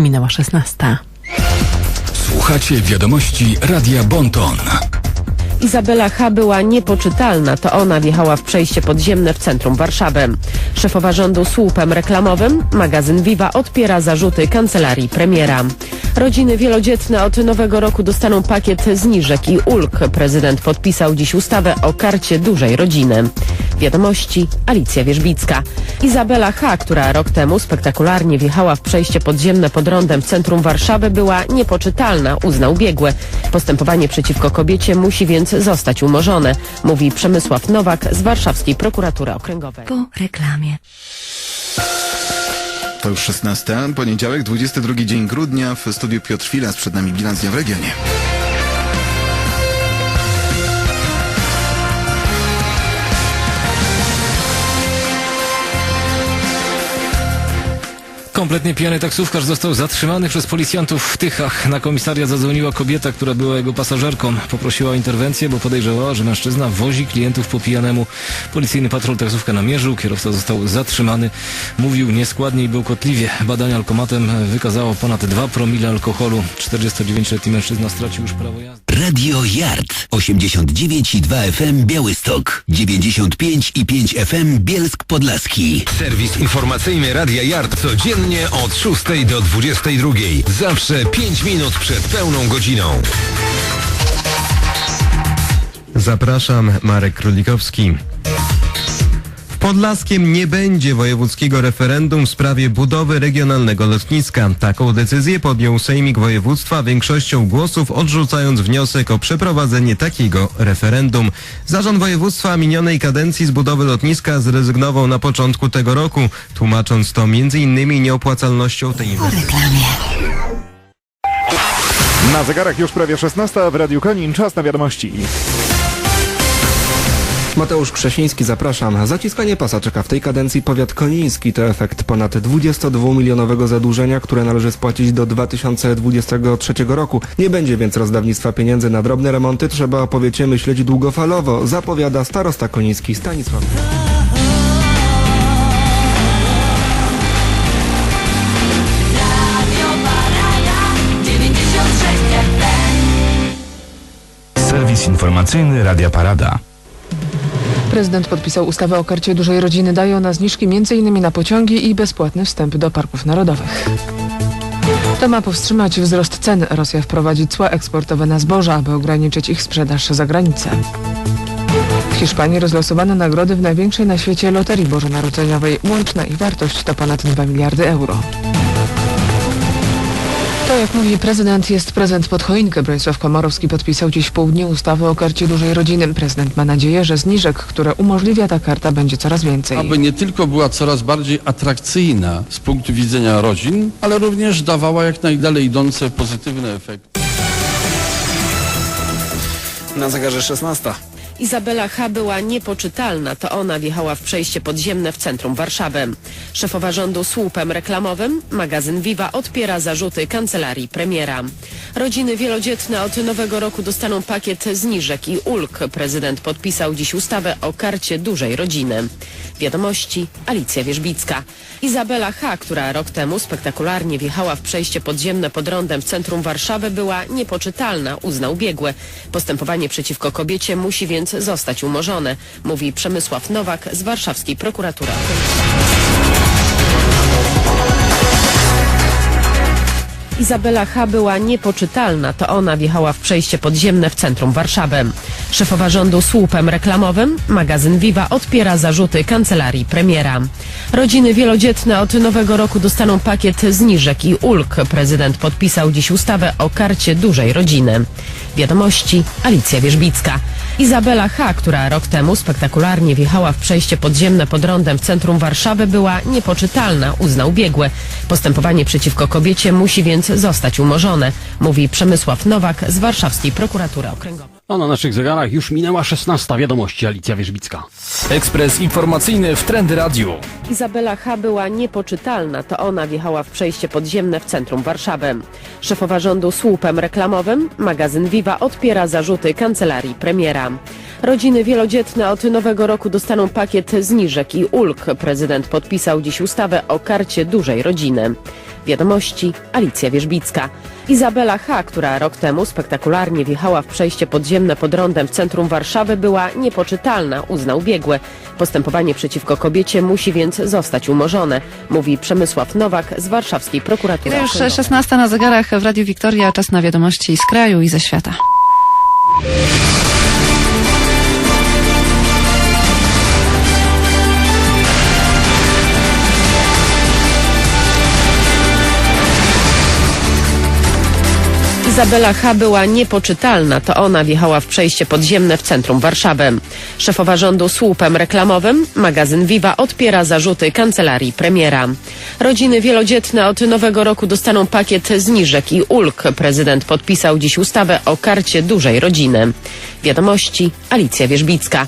Minęła 16. Słuchacie wiadomości Radia Bonton. Izabela H. była niepoczytalna. To ona wjechała w przejście podziemne w centrum Warszawy. Szefowa rządu słupem reklamowym, magazyn Viva odpiera zarzuty kancelarii premiera. Rodziny wielodzietne od nowego roku dostaną pakiet zniżek i ulg. Prezydent podpisał dziś ustawę o karcie dużej rodziny. Wiadomości Alicja Wierzbicka. Izabela H., która rok temu spektakularnie wjechała w przejście podziemne pod rondem w centrum Warszawy, była niepoczytalna, uznał biegły. Postępowanie przeciwko kobiecie musi więc zostać umorzone, mówi Przemysław Nowak z Warszawskiej Prokuratury Okręgowej. po reklamie. To już 16, poniedziałek, 22 dzień grudnia. W studiu Piotr Filas, przed nami bilans dnia w regionie. Kompletnie pijany taksówkarz został zatrzymany przez policjantów w Tychach. Na komisariat zadzwoniła kobieta, która była jego pasażerką. Poprosiła o interwencję, bo podejrzewała, że mężczyzna wozi klientów po pijanemu. Policyjny patrol taksówkę namierzył, kierowca został zatrzymany. Mówił nieskładnie i bełkotliwie. Badanie alkomatem wykazało ponad 2 promile alkoholu. 49-letni mężczyzna stracił już prawo jazdy. Radio Yard 89,2 FM Białystok 95,5 FM Bielsk Podlaski Serwis informacyjny Radia Yard codziennie od 6 do 22. Zawsze 5 minut przed pełną godziną. Zapraszam, Marek Królikowski. Podlaskiem nie będzie wojewódzkiego referendum w sprawie budowy regionalnego lotniska. Taką decyzję podjął Sejmik Województwa większością głosów, odrzucając wniosek o przeprowadzenie takiego referendum. Zarząd województwa minionej kadencji z budowy lotniska zrezygnował na początku tego roku, tłumacząc to m.in. nieopłacalnością tej inwestycji. Na zegarach już prawie 16 w Radiu Konin. Czas na wiadomości. Mateusz Krzesiński, zapraszam. Zaciskanie pasa czeka w tej kadencji powiat koniński. To efekt ponad 22-milionowego zadłużenia, które należy spłacić do 2023 roku. Nie będzie więc rozdawnictwa pieniędzy na drobne remonty. Trzeba o powiecie myśleć długofalowo, zapowiada starosta koniński Stanisław. Serwis informacyjny Radia Parada. Prezydent podpisał ustawę o karcie dużej rodziny. Daje ona zniżki m.in. na pociągi i bezpłatny wstęp do parków narodowych. To ma powstrzymać wzrost cen. Rosja wprowadzi cła eksportowe na zboża, aby ograniczyć ich sprzedaż za granicę. W Hiszpanii rozlosowano nagrody w największej na świecie loterii bożonarodzeniowej. Łączna ich wartość to ponad 2 miliardy euro. Jak mówi prezydent, jest prezent pod choinkę. Bronisław Komorowski podpisał dziś w południe ustawę o karcie dużej rodziny. Prezydent ma nadzieję, że zniżek, które umożliwia ta karta, będzie coraz więcej. aby nie tylko była coraz bardziej atrakcyjna z punktu widzenia rodzin, ale również dawała jak najdalej idące pozytywne efekty. Na zegarze 16. Izabela H. była niepoczytalna. To ona wjechała w przejście podziemne w centrum Warszawy. Szefowa rządu słupem reklamowym, magazyn Viva odpiera zarzuty kancelarii premiera. Rodziny wielodzietne od nowego roku dostaną pakiet zniżek i ulg. Prezydent podpisał dziś ustawę o karcie dużej rodziny. Wiadomości Alicja Wierzbicka. Izabela H., która rok temu spektakularnie wjechała w przejście podziemne pod rondem w centrum Warszawy, była niepoczytalna, uznał biegły. Postępowanie przeciwko kobiecie musi więc zostać umorzone, mówi Przemysław Nowak z Warszawskiej Prokuratury. Izabela H. była niepoczytalna. To ona wjechała w przejście podziemne w centrum Warszawy. Szefowa rządu słupem reklamowym, magazyn Viva odpiera zarzuty kancelarii premiera. Rodziny wielodzietne od nowego roku dostaną pakiet zniżek i ulg. Prezydent podpisał dziś ustawę o karcie dużej rodziny. Wiadomości Alicja Wierzbicka. Izabela H., która rok temu spektakularnie wjechała w przejście podziemne pod rondem w centrum Warszawy, była niepoczytalna, uznał biegły. Postępowanie przeciwko kobiecie musi więc zostać umorzone, mówi Przemysław Nowak z Warszawskiej Prokuratury Okręgowej. A na naszych zegarach już minęła 16 wiadomości Alicja Wierzbicka. Ekspres informacyjny w Trendy Radio. Izabela H. była niepoczytalna. To ona wjechała w przejście podziemne w centrum Warszawy. Szefowa rządu słupem reklamowym, magazyn Viva odpiera zarzuty kancelarii premiera. Rodziny wielodzietne od nowego roku dostaną pakiet zniżek i ulg. Prezydent podpisał dziś ustawę o karcie dużej rodziny. Wiadomości Alicja Wierzbicka. Izabela H., która rok temu spektakularnie wjechała w przejście podziemne pod rondem w centrum Warszawy, była niepoczytalna, uznał biegły. Postępowanie przeciwko kobiecie musi więc zostać umorzone, mówi Przemysław Nowak z warszawskiej prokuratury. Już okręgowej. 16 na zegarach w Radiu Wiktoria. Czas na wiadomości z kraju i ze świata. Izabela H. była niepoczytalna. To ona wjechała w przejście podziemne w centrum Warszawy. Szefowa rządu słupem reklamowym, magazyn Viva odpiera zarzuty kancelarii premiera. Rodziny wielodzietne od nowego roku dostaną pakiet zniżek i ulg. Prezydent podpisał dziś ustawę o karcie dużej rodziny. Wiadomości Alicja Wierzbicka.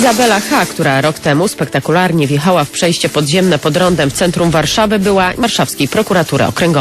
Izabela H., która rok temu spektakularnie wjechała w przejście podziemne pod rondem w centrum Warszawy, była warszawskiej prokuratury okręgowej.